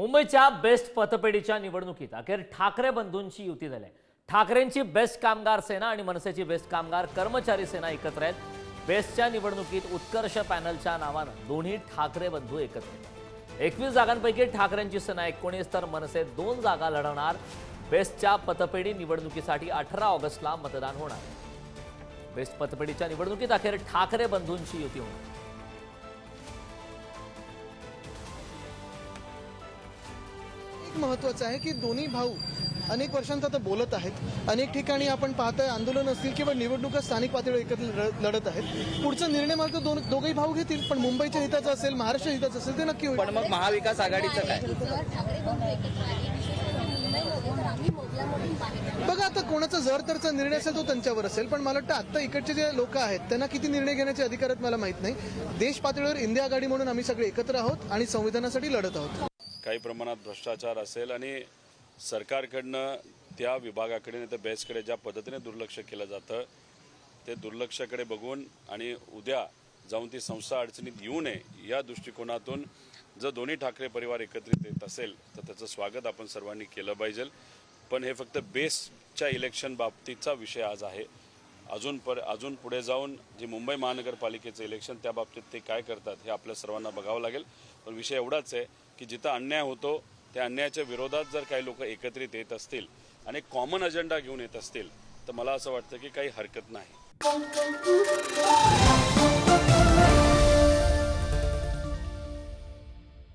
मुंबईच्या बेस्ट पतपेढीच्या निवडणुकीत अखेर ठाकरे बंधूंची युती झाली. आहे. ठाकरेंची बेस्ट कामगार सेना आणि मनसेची बेस्ट कामगार कर्मचारी सेना एकत्र आहेत. बेस्टच्या निवडणुकीत उत्कर्ष पॅनलच्या नावानं दोन्ही ठाकरे बंधू एकत्र आहेत. एकवीस जागांपैकी ठाकरेंची सेना एकोणीस तर मनसे दोन जागा लढवणार. बेस्टच्या पतपेढी निवडणुकीसाठी अठरा ऑगस्टला मतदान होणार. बेस्ट पतपेढीच्या निवडणुकीत अखेर ठाकरे बंधूंची युती होणार. एक महत्वाचं आहे की दोन्ही भाऊ अनेक वर्षांत आता बोलत आहेत. अनेक ठिकाणी आपण पाहतोय आंदोलन असतील किंवा निवडणुका स्थानिक पातळीवर एकत्र लढ- लढत आहेत. पुढचा निर्णय मात्र दोन दोघेही भाऊ घेतील पण मुंबईच्या हिताचा असेल महाराष्ट्र हिताचा असेल ते नक्की होईल. पण मग महाविकास आघाडीचं काय? बघा आता कोणाचा जर तरचा निर्णय असेल तो त्यांच्यावर असेल पण मला वाटतं आता इकडचे जे लोक आहेत त्यांना किती निर्णय घेण्याचे अधिकार आहेत मला माहीत नाही. देश पातळीवर इंडिया आघाडी म्हणून आम्ही सगळे एकत्र आहोत आणि संविधानासाठी लढत आहोत. काही प्रमाणात भ्रष्टाचार असेल आणि सरकारकडनं त्या विभागाकडे नाही तर बेस्टकडे ज्या पद्धतीने दुर्लक्ष केलं जातं ते दुर्लक्षाकडे बघून आणि उद्या जाऊन ती संस्था अडचणीत येऊ नये या दृष्टिकोनातून जर दोन्ही ठाकरे परिवार एकत्रित येत असेल तर त्याचं स्वागत आपण सर्वांनी केलं पाहिजे. पण हे फक्त बेस्टच्या इलेक्शन बाबतीचा विषय आज आहे. अजून पर अजून पुढे जाऊन जे मुंबई महानगरपालिकेचं इलेक्शन त्या बाबतीत ते काय करतात हे आपल्या सर्वांना बघावं लागेल. पण विषय एवढाच आहे की जिथं अन्याय होतो त्या अन्यायाच्या विरोधात जर काही लोक एकत्रित येत असतील आणि कॉमन अजेंडा घेऊन येत असतील तर मला असं वाटतं की काही हरकत नाही.